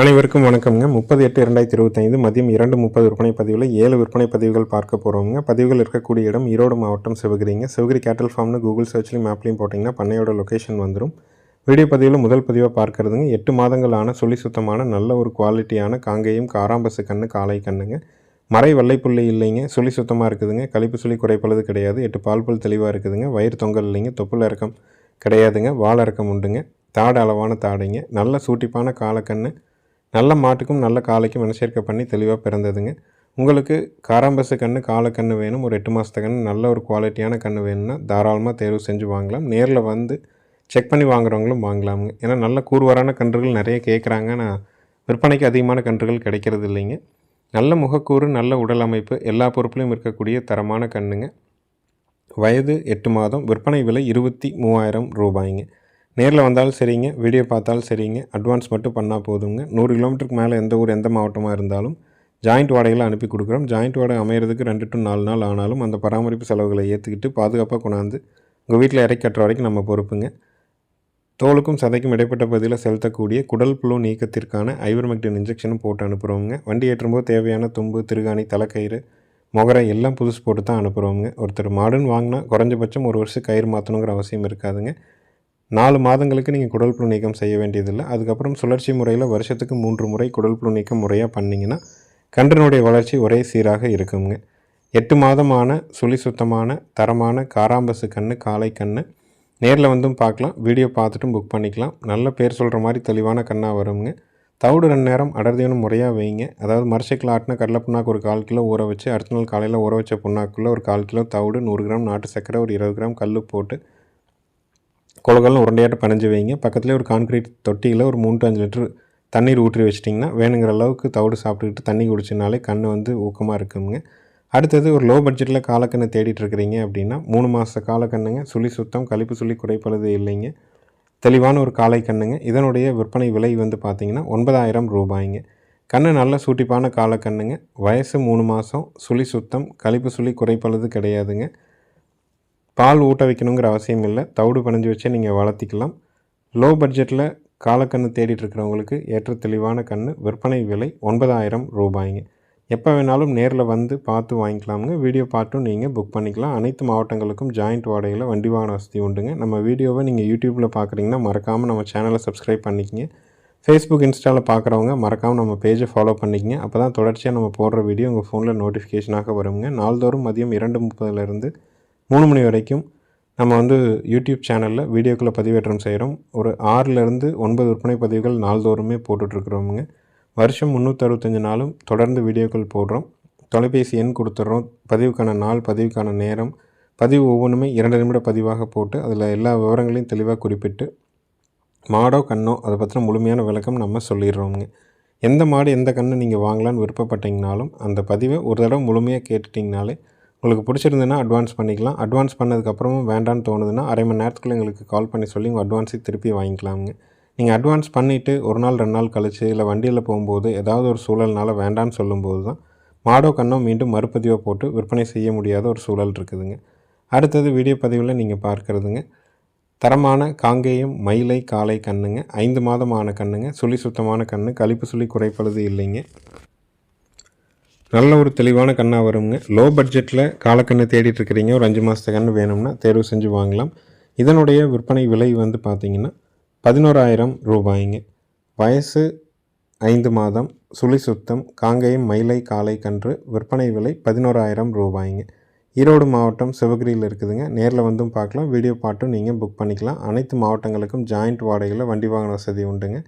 அனைவருக்கும் வணக்கம்ங்க. முப்பது எட்டு இரண்டாயிரத்தி இருபத்தைந்து மதியம் இரண்டு முப்பது விற்பனை பதிவில் ஏழு விற்பனை பதிவுகள் பார்க்க போகிறோங்க பதிவுகள் இருக்கக்கூடிய இடம் ஈரோடு மாவட்டம் சிவகிரிங்க. சிவகிரி கேட்டல் ஃபார்ம்னு கூகுள் சர்ச்லையும் மேப்லையும் போட்டிங்கன்னா பண்ணையோட லொக்கேஷன் வந்துடும் வீடியோ பதிவில் முதல் பதிவாக பார்க்கறதுங்க. எட்டு மாதங்களான சொல்லி சுத்தமான நல்ல ஒரு குவாலிட்டியான காங்கேயம் காராம்பசு கண்ணு காலை கண்ணுங்க. மறை வெள்ளைப்புள்ளி இல்லைங்க. சுழி சுத்தமாக இருக்குதுங்க. கழிப்பு சுழி குறைப்பளது கிடையாது. எட்டு பால் புல் தெளிவாக இருக்குதுங்க. வயிறு தொங்கல் இல்லைங்க. தொப்புள் இறக்கம் கிடையாதுங்க. வால் இறக்கம் உண்டுங்க. தாடு அளவான தாடைங்க. நல்ல சூட்டிப்பான காலக்கண்ணு நல்ல மாட்டுக்கும் நல்ல காளைக்கும் இனச்சேர்க்கை பண்ணி தெளிவாக பிறந்ததுங்க. உங்களுக்கு காராம்பசு கன்று காலக்கன்று வேணும். ஒரு எட்டு மாதத்து கன்று நல்ல ஒரு குவாலிட்டியான கன்று வேணும்னா தாராளமாக தேர்வு செஞ்சு வாங்கலாம். நேரில் வந்து செக் பண்ணி வாங்குறவங்களும் வாங்கலாமுங்க. ஏன்னா நல்ல கூறுவரான கன்றுகள் நிறைய கேட்குறாங்க நான் விற்பனைக்கு அதிகமான கன்றுகள் கிடைக்கிறது இல்லைங்க. நல்ல முகக்கூறு நல்ல உடல் அமைப்பு எல்லா பொறுப்புலையும் இருக்கக்கூடிய தரமான கண்ணுங்க. வயது எட்டு மாதம் விற்பனை விலை இருபத்தி மூவாயிரம் ரூபாய்ங்க. நேரில் வந்தாலும் சரிங்க வீடியோ பார்த்தாலும் சரிங்க அட்வான்ஸ் மட்டும் பண்ணால் போதுங்க. நூறு கிலோமீட்டருக்கு மேலே எந்த ஊர் எந்த மாவட்டமாக இருந்தாலும் ஜாயிண்ட் வாடகையில் அனுப்பி கொடுக்குறோம். ஜாயிண்ட் வாடகை அமையிறதுக்கு ரெண்டு டு நாலு நாள் ஆனாலும் அந்த பராமரிப்பு செலவுகளை ஏற்றுக்கிட்டு பாதுகாப்பாக கொண்டாந்து உங்கள் வீட்டில் இறக்கி கட்டுற வரைக்கும் நம்ம பொறுப்புங்க. தோலுக்கும் சதைக்கும் இடைப்பட்ட பகுதியில் செலுத்தக்கூடிய குடல் புழு நீக்கத்திற்கான ஐவர்மெக்டின் இன்ஜெக்ஷனும் போட்டு அனுப்புகிறோங்க வண்டி ஏற்றும்போது தேவையான தும்பு திருகாணி தலைக்கயிறு முகரை எல்லாம் புதுசு போட்டு தான் அனுப்புகிறோங்க ஒருத்தர் மாடுன்னு வாங்கினா குறைஞ்சபட்சம் ஒரு வருஷம் கயிறு மாற்றணுங்கிற அவசியம் இருக்காதுங்க. நாலு மாதங்களுக்கு நீங்கள் குடல் புழு நீக்கம் செய்ய வேண்டியதில்லை. அதுக்கப்புறம் சுழற்சி முறையில் வருஷத்துக்கு மூன்று முறை குடல் புழு நீக்கம் முறையாக பண்ணிங்கன்னா கன்றினுடைய வளர்ச்சி ஒரே சீராக இருக்குங்க. எட்டு மாதமான சுழி சுத்தமான தரமான காராம்பசு கன்று காலை கன்று நேரில் வந்தும் பார்க்கலாம். வீடியோ பார்த்துட்டும் புக் பண்ணிக்கலாம். நல்ல பேர் சொல்கிற மாதிரி தெளிவான கண்ணாக வருங்க. தவிடு ரெண்டு நேரம் அடர்த்தியான முறையாக வைங்க. அதாவது மரச்சைக்கில் ஆட்டின கடலை புண்ணாக்கு ஒரு கால் கிலோ ஊற வச்சு அடுத்த நாள் காலையில் ஊற வச்ச புண்ணாக்குள்ளே ஒரு கால் கிலோ தவிடு நூறு கிராம் நாட்டு சர்க்கரை ஒரு இருபது கிராம் கல் போட்டு குளக்கெல்லாம் உருண்டையாட்ட பனைஞ்சு வைங்க. பக்கத்துலேயே ஒரு கான்க்ரீட் தொட்டியில் ஒரு மூணு டு அஞ்சு லிட்டர் தண்ணீர் ஊற்றி வச்சிட்டிங்கன்னா வேணுங்கிற அளவுக்கு தவிடு சாப்பிட்டுக்கிட்டு தண்ணி குடிச்சினாலே கண் வந்து ஊக்கமாக இருக்குங்க. அடுத்தது ஒரு லோ பட்ஜெட்டில் காலக்கண்ணை தேடிட்டு இருக்கிறீங்க அப்படின்னா மூணு மாத காலக்கண்ணுங்க. சுழி சுத்தம் கழிப்பு சுழி குறைப்பது இல்லைங்க. தெளிவான ஒரு காலை கண்ணுங்க. இதனுடைய விற்பனை விலை வந்து பார்த்திங்கன்னா ஒன்பதாயிரம் ரூபாய்ங்க. கண்ணு நல்ல சூட்டிப்பான காலக்கண்ணுங்க. வயசு மூணு மாதம் சுழி சுத்தம் கழிப்பு சுழி குறைப்பளது கிடையாதுங்க. பால் ஊட்ட வைக்கணுங்கிற அவசியம் இல்லை. தவிடு பணிஞ்சு வச்சே நீங்கள் வளர்த்திக்கலாம். லோ பட்ஜெட்டில் காலக்கன்று தேடிட்டு இருக்கிறவங்களுக்கு ஏற்ற தெளிவான கன்று விற்பனை விலை ஒன்பதாயிரம் ரூபாய்ங்க. எப்போ வேணாலும் நேரில் வந்து பார்த்து வாங்கிக்கலாமுங்க. வீடியோ பார்ட்டும் நீங்கள் புக் பண்ணிக்கலாம். அனைத்து மாவட்டங்களுக்கும் ஜாயிண்ட் வாடகையில் வண்டி வாகன வசதி உண்டுங்க. நம்ம வீடியோவை நீங்கள் யூடியூப்பில் பார்க்குறீங்கன்னா மறக்காமல் நம்ம சேனலை சப்ஸ்கிரைப் பண்ணிக்கங்க. ஃபேஸ்புக் இன்ஸ்டாவில் பார்க்குறவங்க மறக்காமல் நம்ம பேஜை ஃபாலோ பண்ணிக்கங்க. அப்போ தான் தொடர்ச்சியாக நம்ம போடுற வீடியோ உங்கள் ஃபோனில் நோட்டிஃபிகேஷனாக வருங்க. நாள்தோறும் மதியம் இரண்டு முப்பதுலேருந்து மூணு மணி வரைக்கும் நம்ம வந்து யூடியூப் சேனலில் வீடியோக்களை பதிவேற்றம் செய்கிறோம் ஒரு ஆறுலேருந்து ஒன்பது விற்பனை பதிவுகள் நாள்தோறுமே போட்டுட்ருக்குறோமுங்க. வருஷம் முந்நூற்றறுபத்தஞ்சு நாளும் தொடர்ந்து வீடியோக்கள் போடுறோம். தொலைபேசி எண் கொடுத்துட்றோம். பதிவுக்கான நாள் பதிவுக்கான நேரம் பதிவு ஒவ்வொன்றுமே இரண்டு நிமிட பதிவாக போட்டு அதில் எல்லா விவரங்களையும் தெளிவாக குறிப்பிட்டு மாடோ கண்ணோ அதை பற்றின முழுமையான விளக்கம் நம்ம சொல்லிடுறோமுங்க. எந்த மாடு எந்த கண்ணை நீங்கள் வாங்கலான்னு விருப்பப்பட்டீங்கனாலும் அந்த பதிவை ஒரு தடவை முழுமையாக கேட்டுட்டிங்கனாலே உங்களுக்கு பிடிச்சிருந்ததுன்னா அட்வான்ஸ் பண்ணிக்கலாம். அட்வான்ஸ் பண்ணதுக்கப்புறமும் வேண்டான்னு தோணுதுன்னா அரை மணி நேரத்துக்குள்ளே எங்களுக்கு கால் பண்ணி சொல்லி உங்கள் அட்வான்ஸை திருப்பி வாங்கிக்கலாமுங்க. நீங்கள் அட்வான்ஸ் பண்ணிவிட்டு ஒரு நாள் ரெண்டு நாள் கழிச்சு இல்லை வண்டியில் போகும்போது ஏதாவது ஒரு சூழல்னால வேண்டான்னு சொல்லும்போது தான் மாடோ கண்ணோ மீண்டும் மறுபதிவாக போட்டு விற்பனை செய்ய முடியாத ஒரு சூழல் இருக்குதுங்க. அடுத்தது வீடியோ பதிவில் நீங்கள் பார்க்குறதுங்க. தரமான காங்கேயம் மயிலை காலை கண்ணுங்க. ஐந்து மாதமான கண்ணுங்க. சுழி சுத்தமான கண்ணு. கழிப்பு சுழி குறைப்பழுது இல்லைங்க. நல்ல ஒரு தெளிவான கண்ணாக வருங்க. லோ பட்ஜெட்டில் காலக்கண்ணு தேடிட்டு இருக்கிறீங்க. ஒரு அஞ்சு மாதத்து கன்று வேணும்னா தேர்வு செஞ்சு வாங்கலாம். இதனுடைய விற்பனை விலை வந்து பார்த்திங்கன்னா பதினோராயிரம் ரூபாய்ங்க. வயசு ஐந்து மாதம் சுழி சுத்தம் காங்கேயம் மயிலை காலை கன்று விற்பனை விலை பதினோராயிரம் ரூபாய்ங்க. ஈரோடு மாவட்டம் சிவகிரியில் இருக்குதுங்க. நேரில் வந்தும் பார்க்கலாம் வீடியோ பாட்டும் நீங்கள் புக் பண்ணிக்கலாம். அனைத்து மாவட்டங்களுக்கும் ஜாயிண்ட் வாடகையில் வண்டி வாகன வசதி உண்டுங்க.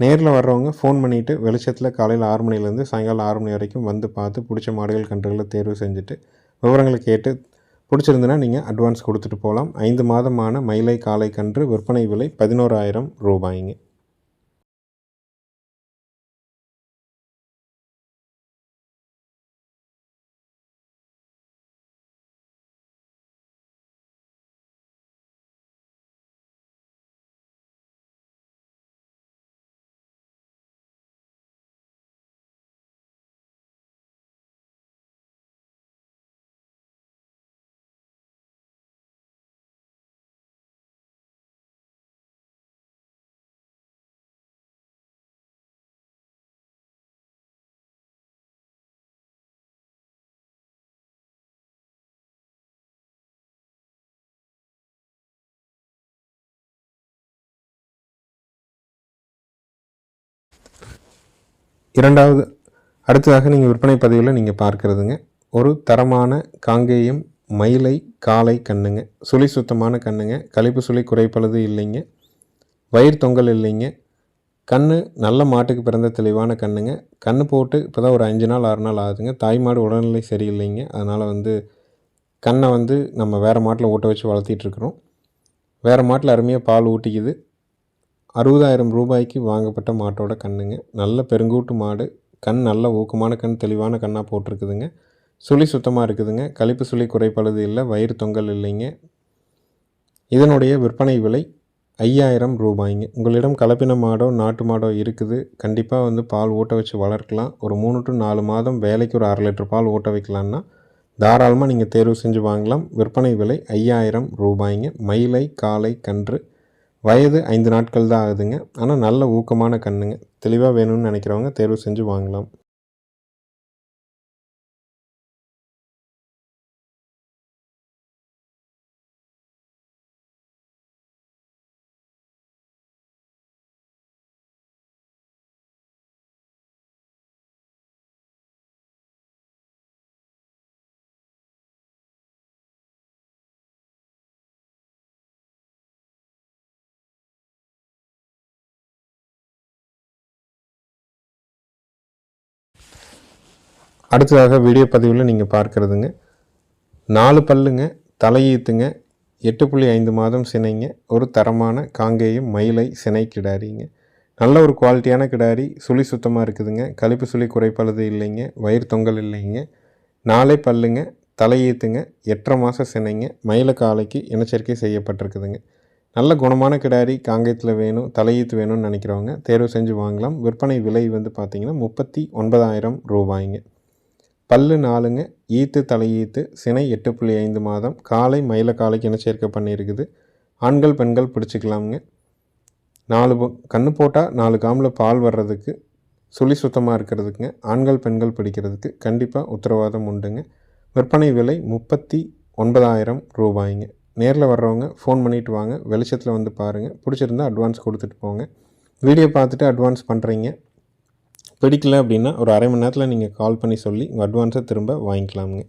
நேரில் வர்றவங்க ஃபோன் பண்ணிவிட்டு வெளிச்சத்தில் காலையில் ஆறு மணிலேருந்து சாயங்காலம் ஆறு மணி வரைக்கும் வந்து பார்த்து பிடிச்ச மாடுகள் கன்றுகளை தேர்வு செஞ்சுட்டு விவரங்களை கேட்டு பிடிச்சிருந்துன்னா நீங்கள் அட்வான்ஸ் கொடுத்துட்டு போகலாம் ஐந்து மாதமான மயிலை காலை கன்று விற்பனை விலை பதினோராயிரம் ரூபாய்ங்க. இரண்டாவது அடுத்ததாக நீங்கள் விற்பனை பதிவில் நீங்கள் பார்க்குறதுங்க. ஒரு தரமான காங்கேயம் மயிலை காலை கண்ணுங்க. சுழி சுத்தமான கண்ணுங்க. கழிப்பு சுழி குறைப்பளது இல்லைங்க. வயிறு தொங்கல் இல்லைங்க. கண்ணு நல்ல மாட்டுக்கு பிறந்த தெளிவான கண்ணுங்க. கண் போட்டு இப்போ தான் ஒரு அஞ்சு நாள் ஆறு நாள் ஆகுதுங்க. தாய் மாடு உடல்நிலை சரியில்லைங்க. அதனால் வந்து கண்ணை வந்து நம்ம வேறு மாட்டில் ஊட்ட வச்சு வளர்த்திட்ருக்குறோம் வேறு மாட்டில் அருமையாக பால் ஊட்டிக்குது. அறுபதாயிரம் ரூபாய்க்கு வாங்கப்பட்ட மாட்டோட கண்ணுங்க. நல்ல பெருங்கூட்டு மாடு. கண் நல்ல ஊக்கமான கண் தெளிவான கண்ணாக போட்டிருக்குதுங்க. சுழி சுத்தமாக இருக்குதுங்க. கழிப்பு சுழி குறைப்பழுது இல்லை வயிறு தொங்கல் இல்லைங்க. இதனுடைய விற்பனை விலை ஐயாயிரம் ரூபாய்ங்க. உங்களிடம் கலப்பின மாடோ நாட்டு மாடோ இருக்குது. கண்டிப்பாக வந்து பால் ஊட்ட வச்சு வளர்க்கலாம். ஒரு மூணு டு நாலு மாதம் வேலைக்கு ஒரு அரை லிட்டர் பால் ஊட்ட வைக்கலான்னா தாராளமாக நீங்கள் தேர்வு செஞ்சு வாங்கலாம். விற்பனை விலை ஐயாயிரம் ரூபாய்ங்க. மயிலை காலை கன்று வயது ஐந்து நாட்கள் தான் ஆகுதுங்க. ஆனால் நல்ல ஊக்கமான கண்ணுங்க. தெளிவாக வேணும்னு நினைக்கிறவங்க தேர்வு செஞ்சு வாங்கலாம். அடுத்ததாக வீடியோ பதிவில் நீங்கள் பார்க்குறதுங்க. நாலு பல்லுங்க தலையீத்துங்க எட்டு புள்ளி ஐந்து மாதம் சினைங்க ஒரு தரமான காங்கேயம் மயிலை சினை கிடாரிங்க. நல்ல ஒரு குவாலிட்டியான கிடாரி சுழி சுத்தமாக இருக்குதுங்க. கழிப்பு சுழி குறைப்பழுது இல்லைங்க வயிறு தொங்கல் இல்லைங்க. நாலே பல்லுங்க தலையீத்துங்க எட்டரை மாதம் சினைங்க மயில காலைக்கு இனச்சரிக்கை செய்யப்பட்டிருக்குதுங்க. நல்ல குணமான கிடாரி காங்கேயத்தில் வேணும் தலையீத்து வேணும்னு நினைக்கிறவங்க தேர்வு செஞ்சு வாங்கலாம். விற்பனை விலை வந்து பார்த்திங்கன்னா முப்பத்தி ஒன்பதாயிரம் ரூபாய்ங்க. பல்லு நாலுங்க ஈத்து தலையீத்து சினை எட்டு புள்ளி ஐந்து மாதம் காலை மயில காலைக்கு என சேர்க்கை பண்ணியிருக்குது. ஆண்கள் பெண்கள் பிடிச்சிக்கலாமுங்க. நாலு கண்ணு போட்டால் நாலு காமில் பால் வர்றதுக்கு சுழி சுத்தமாக இருக்கிறதுக்குங்க. ஆண்கள் பெண்கள் பிடிக்கிறதுக்கு கண்டிப்பாக உத்தரவாதம் உண்டுங்க. விற்பனை விலை முப்பத்தி ஒன்பதாயிரம் ரூபாய்ங்க. நேரில் வர்றவங்க ஃபோன் பண்ணிவிட்டு வாங்க வெளிச்சத்தில் வந்து பாருங்கள் பிடிச்சிருந்தா அட்வான்ஸ் கொடுத்துட்டு போங்க. வீடியோ பார்த்துட்டு அட்வான்ஸ் பண்ணுறீங்க பிடிக்கல அப்படின்னா ஒரு அரை மணி நேரத்தில் நீங்கள் கால் பண்ணி சொல்லி உங்கள் அட்வான்ஸை திரும்ப வாங்கிக்கலாமுங்க.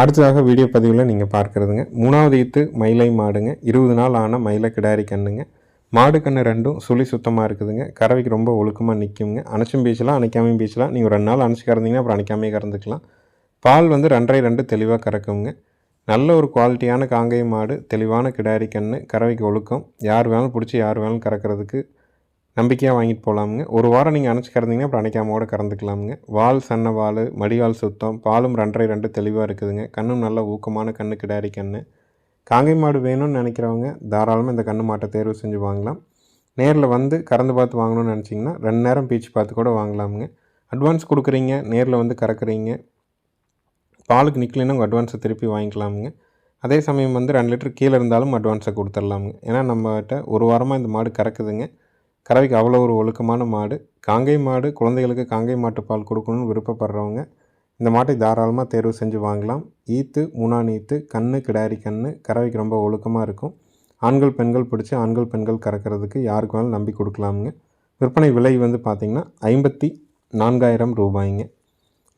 அடுத்ததாக வீடியோ பதிவில் நீங்கள் பார்க்குறதுங்க. மூணாவது ஈத்து மயிலை மாடுங்க. இருபது நாள் ஆன மயிலை கிடாரி கண்ணுங்க. மாடு கண்ணு ரெண்டும் சுழி சுத்தமாக இருக்குதுங்க. கறவைக்கு ரொம்ப ஒழுக்கமாக நிற்குங்க அணைச்சும் பீச்சலாம் அணைக்காமையும் பீச்சலாம். நீங்கள் ரெண்டு நாள் அணைச்சி கறந்தீங்கன்னா அப்புறம் அணைக்காமே கறந்துக்கலாம். பால் வந்து ரெண்டரை ரெண்டு தெளிவாக கறக்குங்க. நல்ல ஒரு குவாலிட்டியான காங்கை மாடு தெளிவான கிடாரி கன்று கறவைக்கு ஒழுக்கம். யார் வேணாலும் பிடிச்சி யார் வேணாலும் கறக்கிறதுக்கு நம்பிக்கையாக வாங்கிட்டு போகலாமுங்க ஒரு வாரம் நீங்கள் அணைச்சி கறந்தீங்கன்னா அப்புறம் அணைக்காமோட கறந்துக்கலாமுங்க. வால் சன்ன வால் மடிவால் சுத்தம் பாலும் ரெண்டரை ரெண்டு தெளிவாக இருக்குதுங்க. கண்ணும் நல்ல ஊக்கமான கண்ணு கிடாரி கண்ணு. காங்கை மாடு வேணும்னு நினைக்கிறவங்க தாராளமாக இந்த கண்ணு மாட்டை தேர்வு செஞ்சு வாங்கலாம். நேரில் வந்து கறந்து பார்த்து வாங்கணும்னு நினச்சிங்கன்னா ரெண்டு நேரம் பீச்சு பார்த்து கூட வாங்கலாமுங்க. அட்வான்ஸ் கொடுக்குறீங்க நேரில் வந்து கறக்குறீங்க. பாலுக்கு நிற்கலைன்னா உங்கள் அட்வான்ஸை திருப்பி வாங்கிக்கலாமுங்க. அதே சமயம் வந்து ரெண்டு லிட்டர் கீழே இருந்தாலும் அட்வான்ஸை கொடுத்துடலாமுங்க. ஏன்னா நம்மகிட்ட ஒரு வாரமாக இந்த மாடு கறக்குதுங்க. கறவைக்கு அவ்வளோ ஒரு ஒழுக்கமான மாடு. காங்கை மாடு குழந்தைகளுக்கு காங்கை மாட்டு பால் கொடுக்கணும்னு விருப்பப்படுறவங்க இந்த மாட்டை தாராளமாக தேர்வு செஞ்சு வாங்கலாம். ஈத்து மூணான் ஈத்து கண்ணு கிடாரி கண்ணு கறவைக்கு ரொம்ப ஒழுக்கமாக இருக்கும். ஆண்கள் பெண்கள் பிடிச்சி ஆண்கள் பெண்கள் கறக்கிறதுக்கு யாருக்கு வேணாலும் நம்பி கொடுக்கலாமுங்க. விற்பனை விலை வந்து பார்த்திங்கன்னா ஐம்பத்தி நான்காயிரம் ரூபாய்ங்க.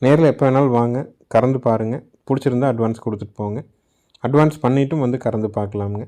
நேரில் எப்போ வேணாலும் வாங்க கறந்து பாருங்கள் பிடிச்சிருந்தா அட்வான்ஸ் கொடுத்துட்டு போங்க. அட்வான்ஸ் பண்ணிவிட்டும் வந்து கறந்து பார்க்கலாமுங்க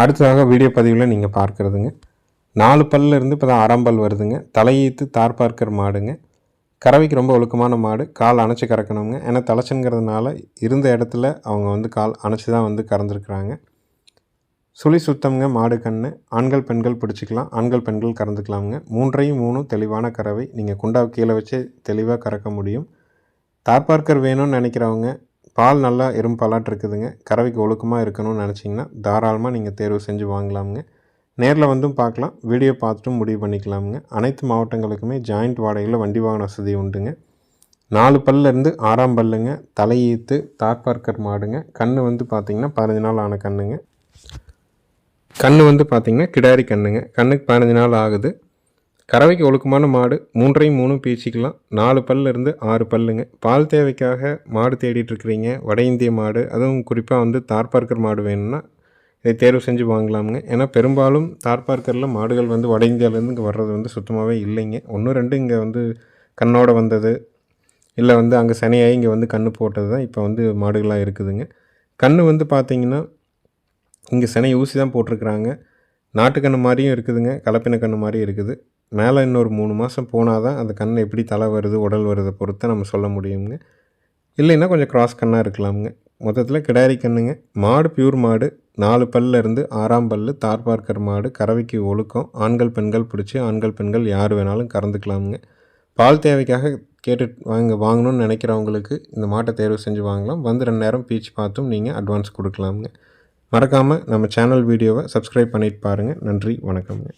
அடுத்ததாக வீடியோ பதிவில் நீங்கள் பார்க்குறதுங்க. நாலு பல்ல இருந்து இப்போ தான் ஆறாம் பல் வருதுங்க. தலையீத்து தார் பார்க்கிற மாடுங்க. கறவைக்கு ரொம்ப ஒழுக்கமான மாடு. கால் அணைச்சி கறக்கணுங்க. ஏன்னா தலைச்சுங்கிறதுனால இருந்த இடத்துல அவங்க வந்து கால் அணைச்சி தான் வந்து கறந்துருக்குறாங்க. சுழி சுத்தம்ங்க மாடு கன்று ஆண்கள் பெண்கள் பிடிச்சிக்கலாம். ஆண்கள் பெண்கள் கறந்துக்கலாமுங்க. மூன்றையும் மூணும் தெளிவான கறவை. நீங்கள் குண்டாவை கீழே வச்சு தெளிவாக கறக்க முடியும். தார்பார்க்கர் வேணும்னு நினைக்கிறவங்க பால் நல்லா எறும்பாலாட்டு இருக்குதுங்க கறவைக்கு ஒழுக்கமாக இருக்கணும்னு நினச்சிங்கன்னா தாராளமாக நீங்கள் தேர்வு செஞ்சு வாங்கலாமுங்க. நேரில் வந்தும் பார்க்கலாம். வீடியோ பார்த்துட்டும் முடிவு பண்ணிக்கலாமுங்க. அனைத்து மாவட்டங்களுக்குமே ஜாயிண்ட் வாடகையில் வண்டி வாகன வசதி உண்டுங்க. நாலு பல்லேருந்து ஆறாம் பல்லுங்க. தலையீத்து தார்பார்க்கர் மாடுங்க. கண் வந்து பார்த்திங்கன்னா பதினஞ்சு நாள் ஆன கண்ணுங்க. கண் வந்து பார்த்திங்கன்னா கிடாரி கண்ணுங்க. கண்ணுக்கு பதினஞ்சு நாள் ஆகுது. கறவைக்கு ஒழுக்கமான மாடு மூன்றையும் மூணும் பீச்சிக்கலாம். நாலு பல்லேருந்து ஆறு பல்லுங்க. பால் தேவைக்காக மாடு தேடிட்டு இருக்கிறீங்க. வட இந்திய மாடு. அதுவும் குறிப்பாக வந்து தார்பார்க்கர் மாடு வேணும்னா இதை தேர்வு செஞ்சு வாங்கலாமுங்க. ஏன்னா பெரும்பாலும் தார்பார்க்கரில் மாடுகள் வந்து வட இந்தியாவிலேருந்து இங்கே வர்றது வந்து சுத்தமாகவே இல்லைங்க. ஒன்று ரெண்டு இங்கே வந்து கண்ணோட வந்தது. இல்லை வந்து அங்கே சனியாகி இங்கே வந்து கன்று போட்டது தான் இப்போ வந்து மாடுகளாக இருக்குதுங்க. கன்று வந்து பார்த்திங்கன்னா இங்கே சினை ஊசி தான் போட்டிருக்குறாங்க. நாட்டுக்கன்று மாதிரியும் இருக்குதுங்க. கலப்பின கன்று மாதிரியும் இருக்குது. மேலே இன்னொரு மூணு மாதம் போனால் தான் அந்த கண் எப்படி தலை வருது உடல் வருதை பொறுத்து நம்ம சொல்ல முடியுங்க இல்லைன்னா கொஞ்சம் கிராஸ் கண்ணாக இருக்கலாமுங்க. மொத்தத்தில் கிடாரி கண்ணுங்க. மாடு பியூர் மாடு. நாலு பல்ல இருந்து ஆறாம் பல்லு தார் பார்க்கர் மாடு கறவைக்கு ஒழுக்கம். ஆண்கள் பெண்கள் பிடிச்சி ஆண்கள் பெண்கள் யார் வேணாலும் கறந்துக்கலாமுங்க. பால் தேவைக்காக கேட்டு வாங்க வாங்கணும்னு நினைக்கிறவங்களுக்கு இந்த மாட்டை தேர்வு செஞ்சு வாங்கலாம். வந்து ரெண்டு நேரம் பீச் பார்த்தும் நீங்கள் அட்வான்ஸ் கொடுக்கலாமுங்க. மறக்காமல் நம்ம சேனல் வீடியோவை சப்ஸ்கிரைப் பண்ணிட்டு பாருங்கள் நன்றி வணக்கம்ங்க.